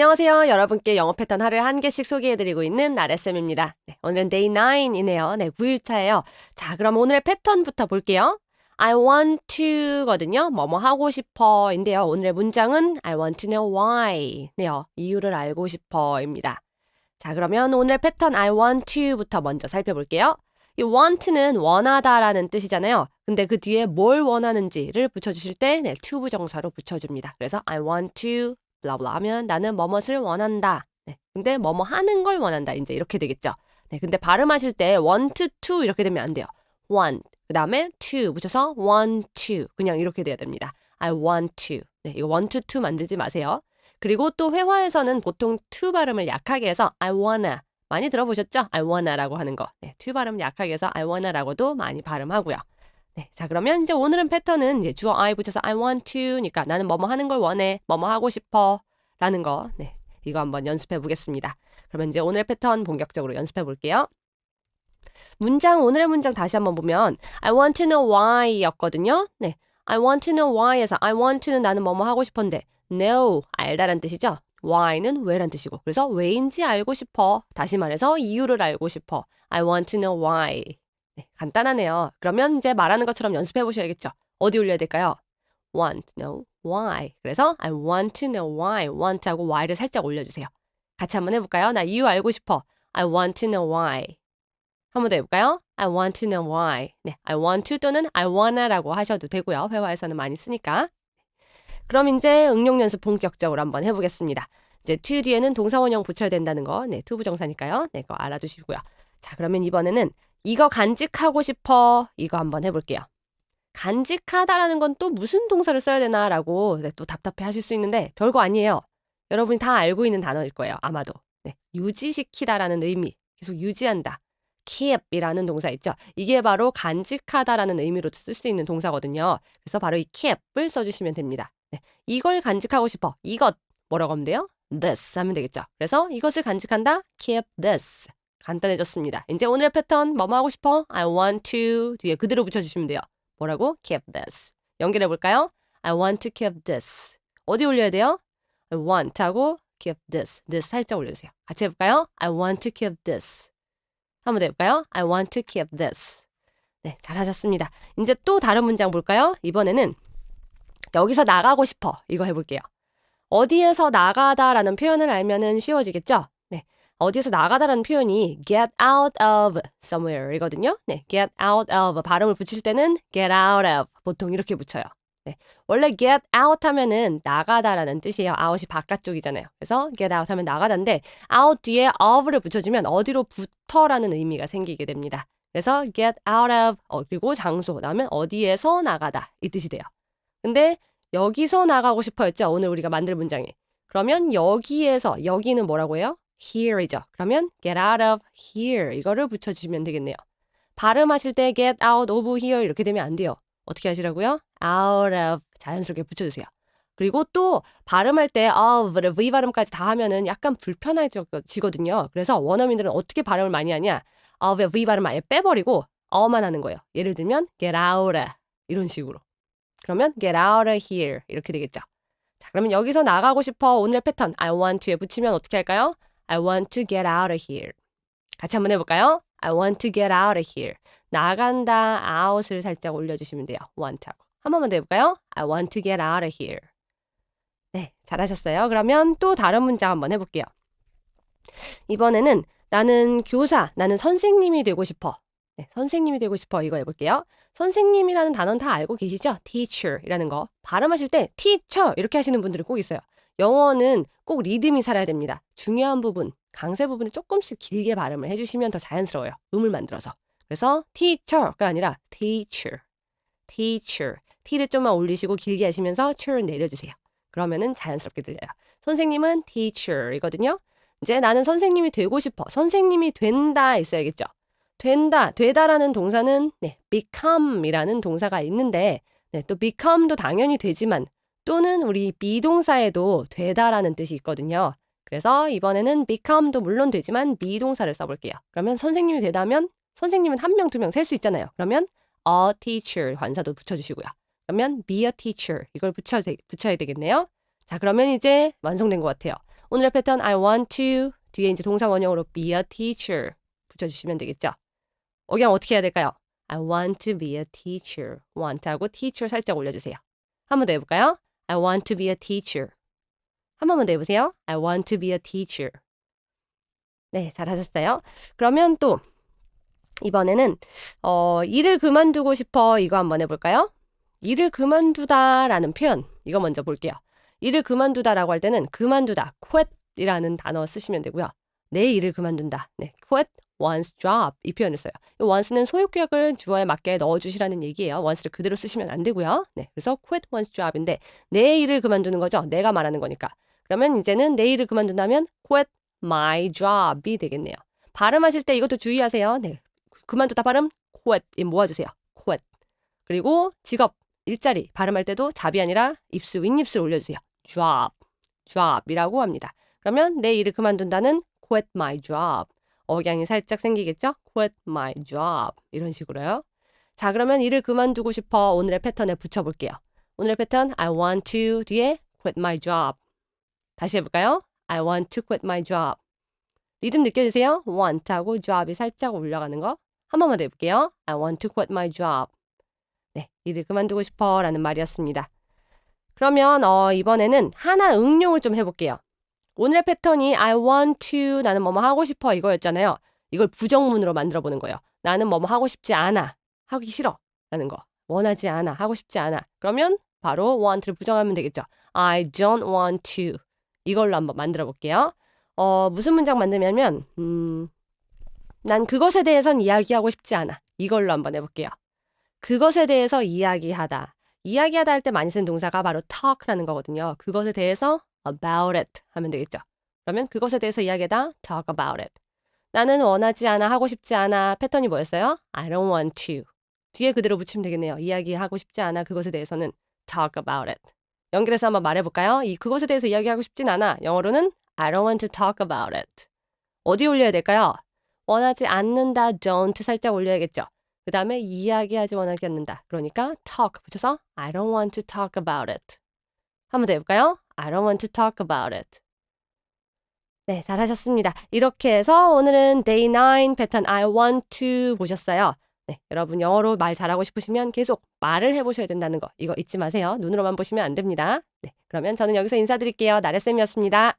안녕하세요. 여러분께 영어 패턴 하루에 한 개씩 소개해드리고 있는 나래쌤입니다. 네, 오늘은 데이 9이네요. 네, 9일차예요. 자, 그럼 오늘의 패턴부터 볼게요. I want to 거든요. 뭐뭐 하고 싶어 인데요. 오늘의 문장은 I want to know why 네요. 이유를 알고 싶어 입니다. 자, 그러면 오늘 패턴 I want to부터 먼저 살펴볼게요. 이 want는 원하다라는 뜻이잖아요. 근데 그 뒤에 뭘 원하는지를 붙여주실 때 네, to 부정사로 붙여줍니다. 그래서 I want to 블라블라 하면 나는 뭐뭇을 원한다. 네, 근데 뭐뭐 하는 걸 원한다. 이제 이렇게 되겠죠. 네, 근데 발음하실 때 want to 이렇게 되면 안 돼요. want 그 다음에 to 붙여서 want to 그냥 이렇게 돼야 됩니다. I want to 네, 이거 want to 만들지 마세요. 그리고 또 회화에서는 보통 to 발음을 약하게 해서 I wanna 많이 들어보셨죠? I wanna라고 하는 거. 네, to 발음 약하게 해서 I wanna라고도 많이 발음하고요. 네, 자 그러면 이제 오늘은 패턴은 이제 주어 I 붙여서 I want to니까 나는 뭐뭐 하는 걸 원해, 뭐뭐 하고 싶어라는 거. 네, 이거 한번 연습해 보겠습니다. 그러면 이제 오늘 패턴 본격적으로 연습해 볼게요. 문장 오늘의 문장 다시 한번 보면 I want to know why였거든요. 네, I want to know why에서 I want to는 나는 뭐뭐 하고 싶은데 know 알다란 뜻이죠. why는 왜란 뜻이고 그래서 왜인지 알고 싶어. 다시 말해서 이유를 알고 싶어. I want to know why. 네, 간단하네요. 그러면 이제 말하는 것처럼 연습해 보셔야겠죠. 어디 올려야 될까요? want to know why. 그래서 I want to know why. want하고 why를 살짝 올려주세요. 같이 한번 해볼까요? 나 이유 알고 싶어. I want to know why. 한 번 더 해볼까요? I want to know why. 네, I want to 또는 I wanna라고 하셔도 되고요. 회화에서는 많이 쓰니까. 그럼 이제 응용 연습 본격적으로 한번 해보겠습니다. 이제 to 뒤에는 동사원형 붙여야 된다는 거, 네, to 부정사니까요. 네, 그거 알아두시고요. 자, 그러면 이번에는 이거 간직하고 싶어. 이거 한번 해볼게요. 간직하다라는 건 또 무슨 동사를 써야 되나라고 네, 또 답답해 하실 수 있는데 별거 아니에요. 여러분이 다 알고 있는 단어일 거예요. 아마도. 네, 유지시키다라는 의미. 계속 유지한다. keep이라는 동사 있죠. 이게 바로 간직하다라는 의미로 쓸 수 있는 동사거든요. 그래서 바로 이 keep을 써주시면 됩니다. 네, 이걸 간직하고 싶어. 이것 뭐라고 하면 돼요? this 하면 되겠죠. 그래서 이것을 간직한다. keep this. 간단해졌습니다. 이제 오늘의 패턴 뭐뭐 하고 싶어? I want to 뒤에 그대로 붙여주시면 돼요. 뭐라고? keep this. 연결해 볼까요? I want to keep this. 어디 올려야 돼요? I want 하고 keep this. this 살짝 올려주세요. 같이 해볼까요? I want to keep this. 한번 더 해볼까요? I want to keep this. 네, 잘하셨습니다. 이제 또 다른 문장 볼까요? 이번에는 여기서 나가고 싶어. 이거 해볼게요. 어디에서 나가다라는 표현을 알면은 쉬워지겠죠? 네. 어디에서 나가다라는 표현이 get out of somewhere 이거든요. 네. get out of 발음을 붙일 때는 get out of 보통 이렇게 붙여요. 네. 원래 get out 하면은 나가다라는 뜻이에요. out이 바깥쪽이잖아요. 그래서 get out 하면 나가다인데 out 뒤에 of를 붙여주면 어디로부터라는 의미가 생기게 됩니다. 그래서 get out of 어, 그리고 장소 나면 어디에서 나가다 이 뜻이 돼요. 근데 여기서 나가고 싶어였죠. 오늘 우리가 만들 문장이. 그러면 여기에서 여기는 뭐라고 해요? Here이죠. 그러면 get out of here 이거를 붙여주시면 되겠네요. 발음하실 때 get out of here 이렇게 되면 안 돼요. 어떻게 하시라고요? out of 자연스럽게 붙여주세요. 그리고 또 발음할 때 of를 v 발음까지 다 하면은 약간 불편해지거든요. 그래서 원어민들은 어떻게 발음을 많이 하냐? of의 v 발음 아예 빼버리고 어만 하는 거예요. 예를 들면 get out 이런 식으로. 그러면 get out of here 이렇게 되겠죠. 자, 그러면 여기서 나가고 싶어 오늘의 패턴 I want to에 붙이면 어떻게 할까요? I want to get out of here. 같이 한번 해볼까요? I want to get out of here. 나간다 out을 살짝 올려주시면 돼요. want하고. 한 번만 더 해볼까요? I want to get out of here. 네, 잘하셨어요. 그러면 또 다른 문장 한번 해볼게요. 이번에는 나는 교사, 나는 선생님이 되고 싶어. 네, 선생님이 되고 싶어. 이거 해볼게요. 선생님이라는 단어는 다 알고 계시죠? teacher이라는 거. 발음하실 때 teacher 이렇게 하시는 분들이 꼭 있어요. 영어는 꼭 리듬이 살아야 됩니다. 중요한 부분, 강세 부분을 조금씩 길게 발음을 해주시면 더 자연스러워요. 음을 만들어서. 그래서 teacher가 아니라 teacher, teacher. t를 좀만 올리시고 길게 하시면서 cher 내려주세요. 그러면은 자연스럽게 들려요. 선생님은 teacher이거든요. 이제 나는 선생님이 되고 싶어. 선생님이 된다 있어야겠죠. 된다, 되다라는 동사는 네, become이라는 동사가 있는데 네, 또 become도 당연히 되지만 또는 우리 비동사에도 되다라는 뜻이 있거든요. 그래서 이번에는 become도 물론 되지만 비동사를 써볼게요. 그러면 선생님이 되다면 선생님은 한 명, 두 명 셀 수 있잖아요. 그러면 a teacher 관사도 붙여주시고요. 그러면 be a teacher 이걸 붙여, 붙여야 되겠네요. 자, 그러면 이제 완성된 것 같아요. 오늘의 패턴 I want to 뒤에 이제 동사 원형으로 be a teacher 붙여주시면 되겠죠. 억양 어떻게 해야 될까요? I want to be a teacher. want 하고 teacher 살짝 올려주세요. 한 번 더 해볼까요? I want to be a teacher. 한 번만 더 해보세요. I want to be a teacher. 네, 잘하셨어요. 그러면 또 이번에는 어, 일을 그만두고 싶어 이거 한번 해볼까요? 일을 그만두다라는 표현 이거 먼저 볼게요. 일을 그만두다라고 할 때는 그만두다 quit이라는 단어 쓰시면 되고요. 내 일을 그만둔다. 네, quit one's job 이 표현을 써요. 이 once는 소유격을 주어에 맞게 넣어주시라는 얘기예요. once를 그대로 쓰시면 안 되고요. 네, 그래서 quit one's job인데 내 일을 그만두는 거죠. 내가 말하는 거니까. 그러면 이제는 내 일을 그만둔다면 quit my job이 되겠네요. 발음하실 때 이것도 주의하세요. 네, 그만두다 발음 quit 이 모아주세요. quit 그리고 직업 일자리 발음할 때도 잡이 아니라 입수 윗입술 올려주세요. job job이라고 합니다. 그러면 내 일을 그만둔다는 quit my job 억양이 살짝 생기겠죠? quit my job 이런 식으로요. 자 그러면 일을 그만두고 싶어 오늘의 패턴에 붙여볼게요. 오늘의 패턴 I want to 뒤에 quit my job 다시 해볼까요? I want to quit my job 리듬 느껴지세요? want하고 job이 살짝 올라가는 거 한 번만 더 해볼게요. I want to quit my job 네, 일을 그만두고 싶어 라는 말이었습니다. 그러면 어, 이번에는 하나 응용을 좀 해볼게요. 오늘의 패턴이 I want to 나는 뭐뭐 하고 싶어 이거였잖아요. 이걸 부정문으로 만들어 보는 거예요. 나는 뭐뭐 하고 싶지 않아. 하기 싫어. 라는 거. 원하지 않아. 하고 싶지 않아. 그러면 바로 want를 부정하면 되겠죠. I don't want to. 이걸로 한번 만들어 볼게요. 어, 무슨 문장 만들냐면 음, 난 그것에 대해선 이야기하고 싶지 않아. 이걸로 한번 해볼게요. 그것에 대해서 이야기하다. 이야기하다 할 때 많이 쓰는 동사가 바로 talk라는 거거든요. 그것에 대해서 about it 하면 되겠죠. 그러면 그것에 대해서 이야기하다 talk about it. 나는 원하지 않아 하고 싶지 않아 패턴이 뭐였어요? I don't want to. 뒤에 그대로 붙이면 되겠네요. 이야기하고 싶지 않아 그것에 대해서는 talk about it. 연결해서 한번 말해볼까요? 이 그것에 대해서 이야기하고 싶진 않아. 영어로는 I don't want to talk about it. 어디 올려야 될까요? 원하지 않는다 don't 살짝 올려야겠죠. 그 다음에 이야기하지 원하지 않는다. 그러니까 talk 붙여서 I don't want to talk about it. 한번 더 해볼까요? I don't want to talk about it. 네, 잘하셨습니다. 이렇게 해서 오늘은 day 9 패턴 I want to 보셨어요. 네, 여러분 영어로 말 잘하고 싶으시면 계속 말을 해보셔야 된다는 거 이거 잊지 마세요. 눈으로만 보시면 안 됩니다. 네, 그러면 저는 여기서 인사드릴게요. 나래쌤이었습니다.